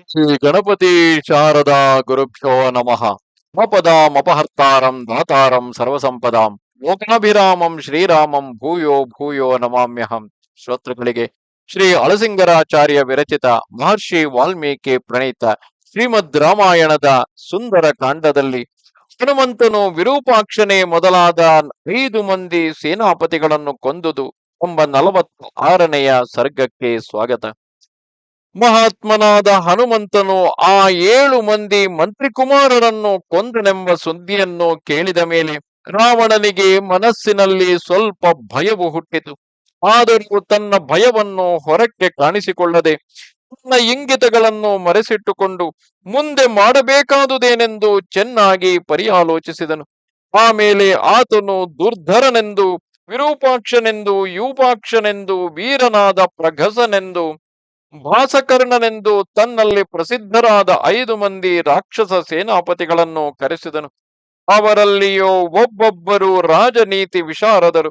ಶ್ರೀ ಗಣಪತಿ ಶಾರದಾ ಗುರುಭ್ಯೋ ನಮಃ. ಮಪದಾಮಪಹರ್ತಾರಂ ದಾತಾರಂ ಸರ್ವಸಂಪದಾಂ. ಲೋಕಾಭಿರಾಮಂ ಶ್ರೀರಾಮಂ ಭೂಯೋ ಭೂಯೋ ನಮಾಮ್ಯಹಂ. ಶ್ರೋತೃಗಳಿಗೆ ಶ್ರೀ ಅಳಸಿಂಗರಾಚಾರ್ಯ ವಿರಚಿತ ಮಹರ್ಷಿ ವಾಲ್ಮೀಕಿ ಪ್ರಣೀತ ಶ್ರೀಮದ್ ರಾಮಾಯಣದ ಸುಂದರ ಕಾಂಡದಲ್ಲಿ ಹನುಮಂತನು ವಿರೂಪಾಕ್ಷನೆ ಮೊದಲಾದ ಐದು ಮಂದಿ ಸೇನಾಪತಿಗಳನ್ನು ಕೊಂದುದು ಎಂಬ ನಲವತ್ತು ಆರನೆಯ ಸರ್ಗಕ್ಕೆ ಸ್ವಾಗತ. ಮಹಾತ್ಮನಾದ ಹನುಮಂತನು ಆ ಏಳು ಮಂದಿ ಮಂತ್ರಿಕುಮಾರರನ್ನು ಕೊಂದನೆಂಬ ಸುದ್ದಿಯನ್ನು ಕೇಳಿದ ಮೇಲೆ ರಾವಣನಿಗೆ ಮನಸ್ಸಿನಲ್ಲಿ ಸ್ವಲ್ಪ ಭಯವು ಹುಟ್ಟಿತು. ಆದರೂ ತನ್ನ ಭಯವನ್ನು ಹೊರಕ್ಕೆ ಕಾಣಿಸಿಕೊಳ್ಳದೆ ತನ್ನ ಇಂಗಿತಗಳನ್ನು ಮರೆಸಿಟ್ಟುಕೊಂಡು ಮುಂದೆ ಮಾಡಬೇಕಾದುದೇನೆಂದು ಚೆನ್ನಾಗಿ ಪರಿಯಾಲೋಚಿಸಿದನು ಆಮೇಲೆ ಆತನು ದುರ್ಧರನೆಂದು, ವಿರೂಪಾಕ್ಷನೆಂದು, ಯೂಪಾಕ್ಷನೆಂದು, ವೀರನಾದ ಪ್ರಘಸನೆಂದು ಭಾಸಕರ್ಣನೆಂದು ತನ್ನಲ್ಲಿ ಪ್ರಸಿದ್ಧರಾದ ಐದು ಮಂದಿ ರಾಕ್ಷಸ ಸೇನಾಪತಿಗಳನ್ನು ಕರೆಸಿದನು. ಅವರಲ್ಲಿಯೋ ಒಬ್ಬೊಬ್ಬರು ರಾಜನೀತಿ ವಿಶಾರದರು.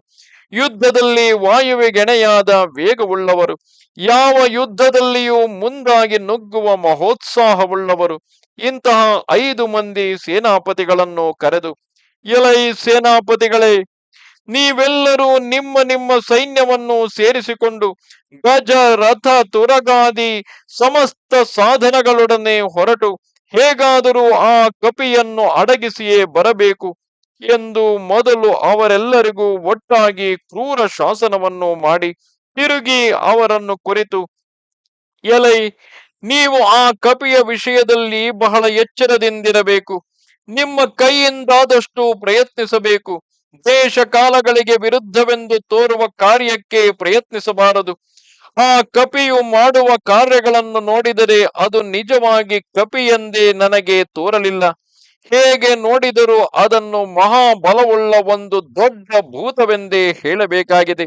ಯುದ್ಧದಲ್ಲಿ ವಾಯುವಿಗೆಣೆಯಾದ ವೇಗವುಳ್ಳವರು. ಯಾವ ಯುದ್ಧದಲ್ಲಿಯೂ ಮುಂದಾಗಿ ನುಗ್ಗುವ ಮಹೋತ್ಸಾಹವುಳ್ಳವರು. ಇಂತಹ ಐದು ಮಂದಿ ಸೇನಾಪತಿಗಳನ್ನು ಕರೆದು, ಎಲೈ ಸೇನಾಪತಿಗಳೇ ನೀವೆಲ್ಲರೂ ನಿಮ್ಮ ನಿಮ್ಮ ಸೈನ್ಯವನ್ನು ಸೇರಿಸಿಕೊಂಡು ಗಜ, ರಥ, ತುರಗಾದಿ ಸಮಸ್ತ ಸಾಧನಗಳೊಡನೆ ಹೊರಟು ಹೇಗಾದರೂ ಆ ಕಪಿಯನ್ನು ಅಡಗಿಸಿಯೇ ಬರಬೇಕು ಎಂದು ಮೊದಲು ಅವರೆಲ್ಲರಿಗೂ ಒಟ್ಟಾಗಿ ಕ್ರೂರ ಶಾಸನವನ್ನು ಮಾಡಿ ತಿರುಗಿ ಅವರನ್ನು ಕುರಿತು, ಎಲೈ, ನೀವು ಆ ಕಪಿಯ ವಿಷಯದಲ್ಲಿ ಬಹಳ ಎಚ್ಚರದಿಂದಿರಬೇಕು. ನಿಮ್ಮ ಕೈಯಿಂದಾದಷ್ಟು ಪ್ರಯತ್ನಿಸಬೇಕು. ದೇಶ ಕಾಲಗಳಿಗೆ ವಿರುದ್ಧವೆಂದು ತೋರುವ ಕಾರ್ಯಕ್ಕೆ ಪ್ರಯತ್ನಿಸಬಾರದು. ಆ ಕಪಿಯು ಮಾಡುವ ಕಾರ್ಯಗಳನ್ನು ನೋಡಿದರೆ ಅದು ನಿಜವಾಗಿ ಕಪಿ ಎಂದೇ ನನಗೆ ತೋರಲಿಲ್ಲ. ಹೇಗೆ ನೋಡಿದರೂ ಅದನ್ನು ಮಹಾಬಲವುಳ್ಳ ಒಂದು ದೊಡ್ಡ ಭೂತವೆಂದೇ ಹೇಳಬೇಕಾಗಿದೆ.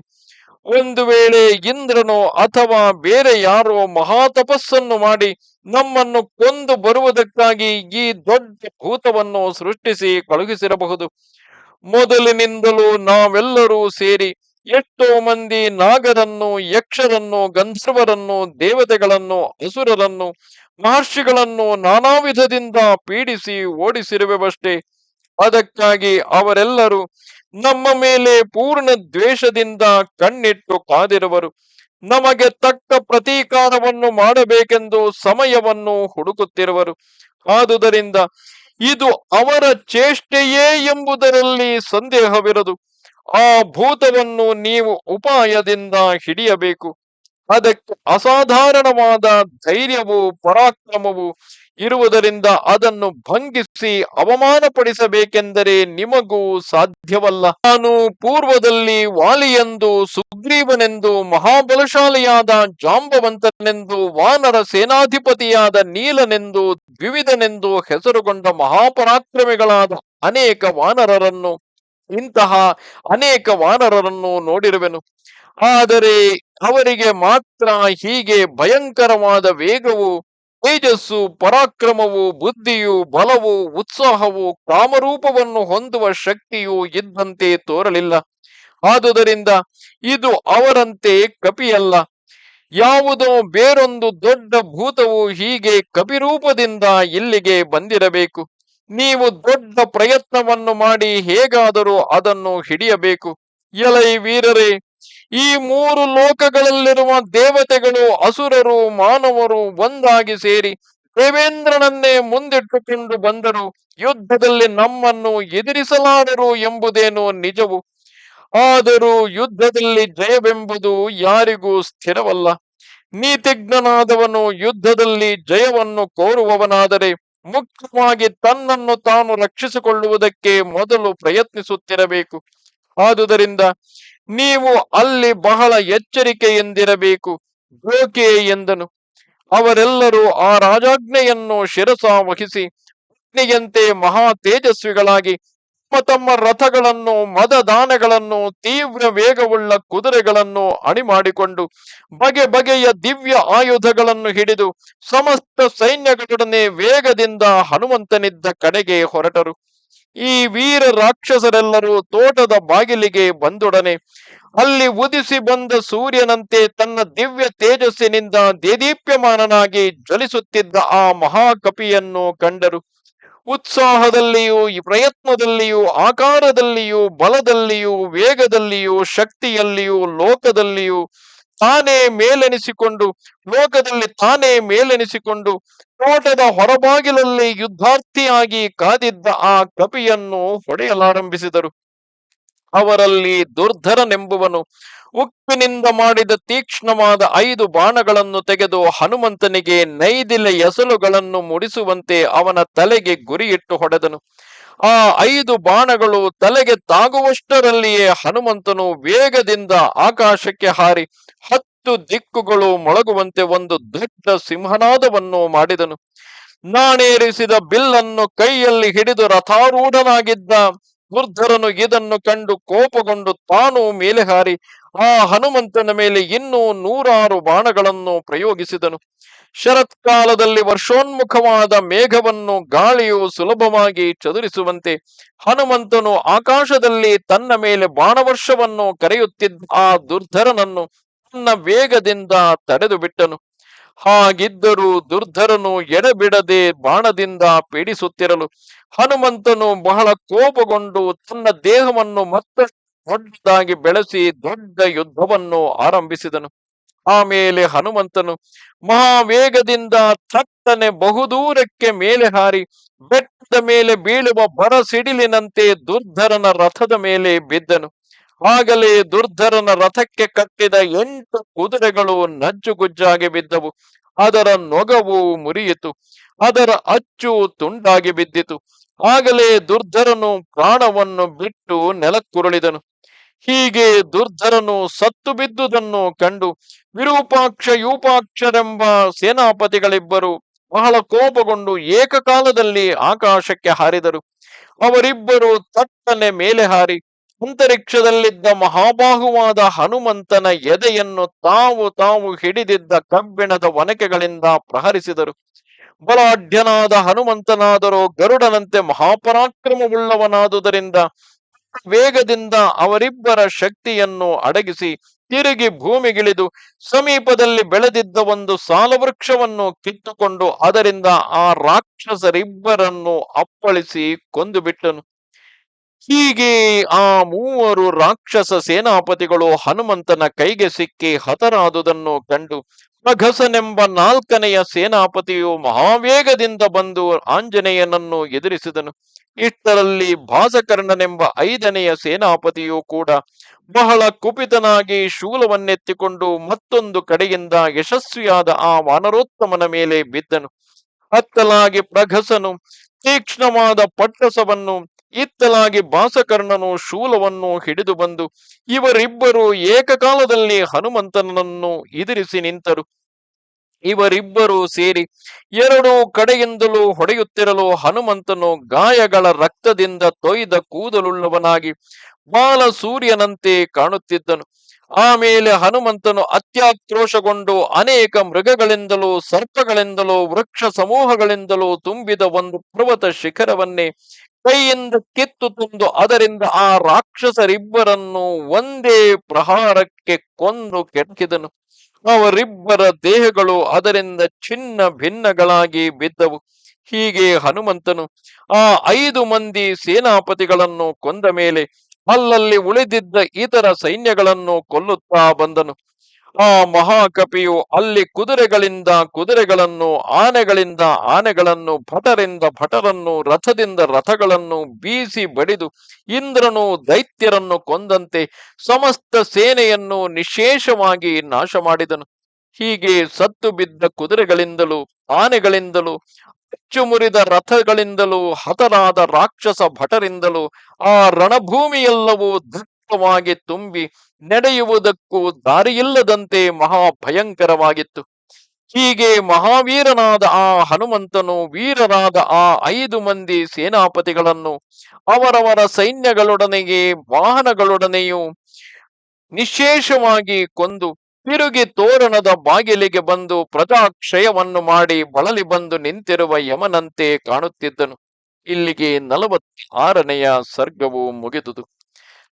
ಒಂದು ವೇಳೆ ಇಂದ್ರನೋ ಅಥವಾ ಬೇರೆ ಯಾರೋ ಮಹಾ ತಪಸ್ಸನ್ನು ಮಾಡಿ ನಮ್ಮನ್ನು ಕೊಂದು ಬರುವುದಕ್ಕಾಗಿ ಈ ದೊಡ್ಡ ಭೂತವನ್ನು ಸೃಷ್ಟಿಸಿ ಕಳುಹಿಸಿರಬಹುದು. ಮೊದಲಿನಿಂದಲೂ ನಾವೆಲ್ಲರೂ ಸೇರಿ ಎಷ್ಟೋ ಮಂದಿ ನಾಗರನ್ನು, ಯಕ್ಷರನ್ನು, ಗಂಧರ್ವರನ್ನು, ದೇವತೆಗಳನ್ನು ಹಸುರರನ್ನು ಮಹರ್ಷಿಗಳನ್ನು ನಾನಾ ವಿಧದಿಂದ ಪೀಡಿಸಿ ಓಡಿಸಿರುವೆವಷ್ಟೇ. ಅದಕ್ಕಾಗಿ ಅವರೆಲ್ಲರೂ ನಮ್ಮ ಮೇಲೆ ಪೂರ್ಣ ದ್ವೇಷದಿಂದ ಕಣ್ಣಿಟ್ಟು ಕಾದಿರುವರು. ನಮಗೆ ತಕ್ಕ ಪ್ರತೀಕಾರವನ್ನು ಮಾಡಬೇಕೆಂದು ಸಮಯವನ್ನು ಹುಡುಕುತ್ತಿರುವರು. ಆದುದರಿಂದ ಇದು ಅವರ ಚೇಷ್ಟೆಯೇ ಎಂಬುದರಲ್ಲಿ ಸಂದೇಹವಿರದು. ಆ ಭೂತವನ್ನು ನೀವು ಉಪಾಯದಿಂದ ಹಿಡಿಯಬೇಕು. ಅದಕ್ಕೆ ಅಸಾಧಾರಣವಾದ ಧೈರ್ಯವು ಪರಾಕ್ರಮವು ಇರುವುದರಿಂದ ಅದನ್ನು ಭಂಗಿಸಿ ಅವಮಾನಪಡಿಸಬೇಕೆಂದರೆ ನಿಮಗೂ ಸಾಧ್ಯವಲ್ಲ. ನಾನು ಪೂರ್ವದಲ್ಲಿ ವಾಲಿಯೆಂದು, ಸುಗ್ರೀವನೆಂದು, ಮಹಾಬಲಶಾಲಿಯಾದ ಜಾಂಬವಂತನೆಂದು, ವಾನರ ಸೇನಾಧಿಪತಿಯಾದ ನೀಲನೆಂದು, ದ್ವಿವಿಧನೆಂದು ಹೆಸರುಗೊಂಡ ಮಹಾಪರಾಕ್ರಮಿಗಳಾದ ಅನೇಕ ವಾನರರನ್ನು, ಇಂತಹ ಅನೇಕ ವಾನರರನ್ನು ನೋಡಿರುವೆನು. ಆದರೆ ಅವರಿಗೆ ಮಾತ್ರ ಹೀಗೆ ಭಯಂಕರವಾದ ವೇಗವು ತೇಜಸ್ಸು, ಪರಾಕ್ರಮವು, ಬುದ್ಧಿಯು, ಬಲವು, ಉತ್ಸಾಹವು, ಕಾಮರೂಪವನ್ನು ಹೊಂದುವ ಶಕ್ತಿಯು ಇದ್ದಂತೆ ತೋರಲಿಲ್ಲ. ಆದುದರಿಂದ ಇದು ಅವರಂತೆ ಕಪಿಯಲ್ಲ. ಯಾವುದೋ ಬೇರೊಂದು ದೊಡ್ಡ ಭೂತವು ಹೀಗೆ ಕಪಿರೂಪದಿಂದ ಇಲ್ಲಿಗೆ ಬಂದಿರಬೇಕು. ನೀವು ದೊಡ್ಡ ಪ್ರಯತ್ನವನ್ನು ಮಾಡಿ ಹೇಗಾದರೂ ಅದನ್ನು ಹಿಡಿಯಬೇಕು. ಎಲೈ ವೀರರೇ ಈ ಮೂರು ಲೋಕಗಳಲ್ಲಿರುವ ದೇವತೆಗಳು, ಅಸುರರು, ಮಾನವರು ಒಂದಾಗಿ ಸೇರಿ ದೇವೇಂದ್ರನನ್ನೇ ಮುಂದಿಟ್ಟುಕೊಂಡು ಬಂದರು. ಯುದ್ಧದಲ್ಲಿ ನಮ್ಮನ್ನು ಎದುರಿಸಲಾರರು ಎಂಬುದೇನೋ ನಿಜವು? ಆದರೂ ಯುದ್ಧದಲ್ಲಿ ಜಯವೆಂಬುದು ಯಾರಿಗೂ ಸ್ಥಿರವಲ್ಲ. ನೀತಿಜ್ಞನಾದವನು ಯುದ್ಧದಲ್ಲಿ ಜಯವನ್ನು ಕೋರುವವನಾದರೆ ಮುಖ್ಯವಾಗಿ ತನ್ನನ್ನು ತಾನು ರಕ್ಷಿಸಿಕೊಳ್ಳುವುದಕ್ಕೆ ಮೊದಲು ಪ್ರಯತ್ನಿಸುತ್ತಿರಬೇಕು. ಆದುದರಿಂದ ನೀವು ಅಲ್ಲಿ ಬಹಳ ಎಚ್ಚರಿಕೆಯಿಂದಿರಬೇಕು. ಗೋಕೆ ಎಂದನು. ಅವರೆಲ್ಲರೂ ಆ ರಾಜಾಜ್ಞೆಯನ್ನು ಶಿರಸ ವಹಿಸಿ, ಅಗ್ನಿಯಂತೆ ಮಹಾ ತೇಜಸ್ವಿಗಳಾಗಿ, ತಮ್ಮ ತಮ್ಮ ರಥಗಳನ್ನು, ಮದದಾನಗಳನ್ನು, ತೀವ್ರ ವೇಗವುಳ್ಳ ಕುದುರೆಗಳನ್ನು ಅಣಿಮಾಡಿಕೊಂಡು, ಬಗೆ ಬಗೆಯ ದಿವ್ಯ ಆಯುಧಗಳನ್ನು ಹಿಡಿದು, ಸಮಸ್ತ ಸೈನ್ಯಗಳೊಡನೆ ವೇಗದಿಂದ ಹನುಮಂತನಿದ್ದ ಕಡೆಗೆ ಹೊರಟರು. ಈ ವೀರ ರಾಕ್ಷಸರೆಲ್ಲರೂ ತೋಟದ ಬಾಗಿಲಿಗೆ ಬಂದೊಡನೆ ಅಲ್ಲಿ ಉದಿಸಿ ಬಂದ ಸೂರ್ಯನಂತೆ ತನ್ನ ದಿವ್ಯ ತೇಜಸ್ಸಿನಿಂದ ದೇದೀಪ್ಯಮಾನನಾಗಿ ಜ್ವಲಿಸುತ್ತಿದ್ದ ಆ ಮಹಾಕಪಿಯನ್ನು ಕಂಡರು. ಉತ್ಸಾಹದಲ್ಲಿಯೂ ಪ್ರಯತ್ನದಲ್ಲಿಯೂ, ಆಕಾರದಲ್ಲಿಯೂ, ಬಲದಲ್ಲಿಯೂ, ವೇಗದಲ್ಲಿಯೂ, ಶಕ್ತಿಯಲ್ಲಿಯೂ, ಲೋಕದಲ್ಲಿಯೂ ತಾನೇ ಮೇಲೆನಿಸಿಕೊಂಡು, ಲೋಕದಲ್ಲಿ ತಾನೇ ಮೇಲೆನಿಸಿಕೊಂಡು, ತೋಟದ ಹೊರಬಾಗಿಲಲ್ಲಿ ಯುದ್ಧಾರ್ಥಿಯಾಗಿ ಕಾದಿದ್ದ ಆ ಕಪಿಯನ್ನು ಹೊಡೆಯಲಾರಂಭಿಸಿದರು. ಅವರಲ್ಲಿ ದುರ್ಧರನೆಂಬುವನು ಉಕ್ಕಿನಿಂದ ಮಾಡಿದ ತೀಕ್ಷ್ಣವಾದ ಐದು ಬಾಣಗಳನ್ನು ತೆಗೆದು ಹನುಮಂತನಿಗೆ ನೈದಿಲೆ ಎಸಲುಗಳನ್ನು ಮುಡಿಸುವಂತೆ ಅವನ ತಲೆಗೆ ಗುರಿಯಿಟ್ಟು ಹೊಡೆದನು. ಆ ಐದು ಬಾಣಗಳು ತಲೆಗೆ ತಾಗುವಷ್ಟರಲ್ಲಿಯೇ ಹನುಮಂತನು ವೇಗದಿಂದ ಆಕಾಶಕ್ಕೆ ಹಾರಿ ಹತ್ತು ದಿಕ್ಕುಗಳು ಮೊಳಗುವಂತೆ ಒಂದು ದೊಡ್ಡ ಸಿಂಹನಾದವನ್ನು ಮಾಡಿದನು. ನಾಣೇರಿಸಿದ ಬಿಲ್ಲನ್ನು ಕೈಯಲ್ಲಿ ಹಿಡಿದು ರಥಾರೂಢನಾಗಿದ್ದ ವೃದ್ಧರನು ಇದನ್ನು ಕಂಡು ಕೋಪಗೊಂಡು ತಾನು ಮೇಲೆ ಹಾರಿ ಆ ಹನುಮಂತನ ಮೇಲೆ ಇನ್ನೂ ನೂರಾರು ಬಾಣಗಳನ್ನು ಪ್ರಯೋಗಿಸಿದನು. ಶರತ್ಕಾಲದಲ್ಲಿ ವರ್ಷೋನ್ಮುಖವಾದ ಮೇಘವನ್ನು ಗಾಳಿಯು ಸುಲಭವಾಗಿ ಚದುರಿಸುವಂತೆ ಹನುಮಂತನು ಆಕಾಶದಲ್ಲಿ ತನ್ನ ಮೇಲೆ ಬಾಣವರ್ಷವನ್ನು ಕರೆಯುತ್ತಿದ್ದ ಆ ದುರ್ಧರನನ್ನು ತನ್ನ ವೇಗದಿಂದ ತಡೆದು ಬಿಟ್ಟನು. ಹಾಗಿದ್ದರೂ ದುರ್ಧರನು ಎಡೆಬಿಡದೆ ಬಾಣದಿಂದ ಪೀಡಿಸುತ್ತಿರಲು ಹನುಮಂತನು ಬಹಳ ಕೋಪಗೊಂಡು ತನ್ನ ದೇಹವನ್ನು ಮತ್ತಷ್ಟು ದೊಡ್ಡದಾಗಿ ಬೆಳೆಸಿ ದೊಡ್ಡ ಯುದ್ಧವನ್ನು ಆರಂಭಿಸಿದನು. ಆಮೇಲೆ ಹನುಮಂತನು ಮಹಾವೇಗದಿಂದ ಥಟ್ಟನೆ ಬಹುದೂರಕ್ಕೆ ಮೇಲೆ ಹಾರಿ, ಬೆಟ್ಟದ ಮೇಲೆ ಬೀಳುವ ಬರಸಿಡಿಲಿನಂತೆ ದುರ್ಧರನ ರಥದ ಮೇಲೆ ಬಿದ್ದನು. ಆಗಲೇ ದುರ್ಧರನ ರಥಕ್ಕೆ ಕಟ್ಟಿದ ಎಂಟು ಕುದುರೆಗಳು ನಜ್ಜುಗುಜ್ಜಾಗಿ ಬಿದ್ದವು. ಅದರ ನೊಗವು ಮುರಿಯಿತು. ಅದರ ಅಚ್ಚು ತುಂಡಾಗಿ ಬಿದ್ದಿತು. ಆಗಲೇ ದುರ್ಧರನು ಪ್ರಾಣವನ್ನು ಬಿಟ್ಟು ನೆಲಕ್ಕುರುಳಿದನು. ಹೀಗೆ ದುರ್ಧರನು ಸತ್ತು ಬಿದ್ದುದನ್ನು ಕಂಡು ವಿರೂಪಾಕ್ಷ ಯೂಪಾಕ್ಷರೆಂಬ ಸೇನಾಪತಿಗಳಿಬ್ಬರು ಬಹಳ ಕೋಪಗೊಂಡು ಏಕಕಾಲದಲ್ಲಿ ಆಕಾಶಕ್ಕೆ ಹಾರಿದರು. ಅವರಿಬ್ಬರು ತಟ್ಟನೆ ಮೇಲೆ ಹಾರಿ ಅಂತರಿಕ್ಷದಲ್ಲಿದ್ದ ಮಹಾಬಾಹುವಾದ ಹನುಮಂತನ ಎದೆಯನ್ನು ತಾವು ತಾವು ಹಿಡಿದಿದ್ದ ಕಬ್ಬಿಣದ ಒನಕೆಗಳಿಂದ ಪ್ರಹರಿಸಿದರು. ಬಲಾಢ್ಯನಾದ ಹನುಮಂತನಾದರೂ ಗರುಡನಂತೆ ಮಹಾಪರಾಕ್ರಮವುಳ್ಳವನಾದುದರಿಂದ ವೇಗದಿಂದ ಅವರಿಬ್ಬರ ಶಕ್ತಿಯನ್ನು ಅಡಗಿಸಿ ತಿರುಗಿ ಭೂಮಿಗಿಳಿದು ಸಮೀಪದಲ್ಲಿ ಬೆಳೆದಿದ್ದ ಒಂದು ಸಾಲವೃಕ್ಷವನ್ನು ಕಿತ್ತುಕೊಂಡು ಅದರಿಂದ ಆ ರಾಕ್ಷಸರಿಬ್ಬರನ್ನು ಅಪ್ಪಳಿಸಿ ಕೊಂದು ಬಿಟ್ಟನು ಹೀಗೆ ಆ ಮೂವರು ರಾಕ್ಷಸ ಸೇನಾಪತಿಗಳು ಹನುಮಂತನ ಕೈಗೆ ಸಿಕ್ಕಿ ಹತರಾದುದನ್ನು ಕಂಡು ಪ್ರಘಸನೆಂಬ ನಾಲ್ಕನೆಯ ಸೇನಾಪತಿಯು ಮಹಾವೇಗದಿಂದ ಬಂದು ಆಂಜನೇಯನನ್ನು ಎದುರಿಸಿದನು. ಇಷ್ಟರಲ್ಲಿ ಭಾಸಕರ್ಣನೆಂಬ ಐದನೆಯ ಸೇನಾಪತಿಯು ಕೂಡ ಬಹಳ ಕುಪಿತನಾಗಿ ಶೂಲವನ್ನೆತ್ತಿಕೊಂಡು ಮತ್ತೊಂದು ಕಡೆಯಿಂದ ಯಶಸ್ವಿಯಾದ ಆ ವಾನರೋತ್ತಮನ ಮೇಲೆ ಬಿದ್ದನು. ಹತ್ತಲಾಗಿ ಪ್ರಘಸನು, ತೀಕ್ಷ್ಣವಾದ ಪಟ್ಟಸವನ್ನು ಇತ್ತಲಾಗಿ ಭಾಸಕರ್ಣನು ಶೂಲವನ್ನು ಹಿಡಿದು ಬಂದು ಇವರಿಬ್ಬರು ಏಕಕಾಲದಲ್ಲಿ ಹನುಮಂತನನ್ನು ಎದುರಿಸಿ ನಿಂತರು. ಇವರಿಬ್ಬರು ಸೇರಿ ಎರಡು ಕಡೆಯಿಂದಲೂ ಹೊಡೆಯುತ್ತಿರಲು ಹನುಮಂತನು ಗಾಯಗಳ ರಕ್ತದಿಂದ ತೊಯ್ದ ಕೂದಲುಳ್ಳವನಾಗಿ ಬಾಲ ಸೂರ್ಯನಂತೆ ಕಾಣುತ್ತಿದ್ದನು ಆಮೇಲೆ ಹನುಮಂತನು ಅತ್ಯಾಕ್ರೋಶಗೊಂಡು ಅನೇಕ ಮೃಗಗಳಿಂದಲೂ ಸರ್ಪಗಳಿಂದಲೂ ವೃಕ್ಷ ಸಮೂಹಗಳಿಂದಲೂ ತುಂಬಿದ ಒಂದು ಪರ್ವತ ಶಿಖರವನ್ನೇ ಕೈಯಿಂದ ಕಿತ್ತು ತಂದು ಅದರಿಂದ ಆ ರಾಕ್ಷಸರಿಬ್ಬರನ್ನು ಒಂದೇ ಪ್ರಹಾರಕ್ಕೆ ಕೊಂದು ಕೆಣಕಿದನು ಅವರಿಬ್ಬರ ದೇಹಗಳು ಅದರಿಂದ ಚಿನ್ನ ಭಿನ್ನಗಳಾಗಿ ಬಿದ್ದವು. ಹೀಗೆ ಹನುಮಂತನು ಆ ಐದು ಮಂದಿ ಸೇನಾಪತಿಗಳನ್ನು ಕೊಂದ ಮೇಲೆ ಅಲ್ಲಲ್ಲಿ ಉಳಿದಿದ್ದ ಇತರ ಸೈನ್ಯಗಳನ್ನು ಕೊಲ್ಲುತ್ತಾ ಬಂದನು. ಆ ಮಹಾಕಪಿಯು ಅಲ್ಲಿ ಕುದುರೆಗಳಿಂದ ಕುದುರೆಗಳನ್ನು, ಆನೆಗಳಿಂದ ಆನೆಗಳನ್ನು, ಭಟರಿಂದ ಭಟರನ್ನು, ರಥದಿಂದ ರಥಗಳನ್ನು ಬೀಸಿ ಬಡಿದು ಇಂದ್ರನು ದೈತ್ಯರನ್ನು ಕೊಂದಂತೆ ಸಮಸ್ತ ಸೇನೆಯನ್ನು ನಿಶೇಷವಾಗಿ ನಾಶ ಮಾಡಿದನು ಹೀಗೆ ಸತ್ತು ಬಿದ್ದ ಕುದುರೆಗಳಿಂದಲೂ, ಆನೆಗಳಿಂದಲೂ ಅಚ್ಚು ಮುರಿದ ರಥಗಳಿಂದಲೂ, ಹತರಾದ ರಾಕ್ಷಸ ಭಟರಿಂದಲೂ, ಆ ರಣಭೂಮಿಯೆಲ್ಲವೂ ದಟ್ಟವಾಗಿ ತುಂಬಿ ನಡೆಯುವುದಕ್ಕೂ ದಾರಿಯಿಲ್ಲದಂತೆ ಮಹಾ ಭಯಂಕರವಾಗಿತ್ತು ಹೀಗೆ ಮಹಾವೀರನಾದ ಆ ಹನುಮಂತನು, ವೀರರಾದ ಆ ಐದು ಮಂದಿ ಸೇನಾಪತಿಗಳನ್ನು ಅವರವರ ಸೈನ್ಯಗಳೊಡನೆಗೆ ವಾಹನಗಳೊಡನೆಯೂ ನಿಶೇಷವಾಗಿ ಕೊಂದು ತಿರುಗಿ ತೋರಣದ ಬಾಗಿಲಿಗೆ ಬಂದು ಪ್ರಜಾಕ್ಷಯವನ್ನು ಮಾಡಿ ಬಳಲಿ ಬಂದು ನಿಂತಿರುವ ಯಮನಂತೆ ಕಾಣುತ್ತಿದ್ದನು. ಇಲ್ಲಿಗೆ ನಲವತ್ತಾರನೆಯ ಸರ್ಗವು ಮುಗಿದುದು.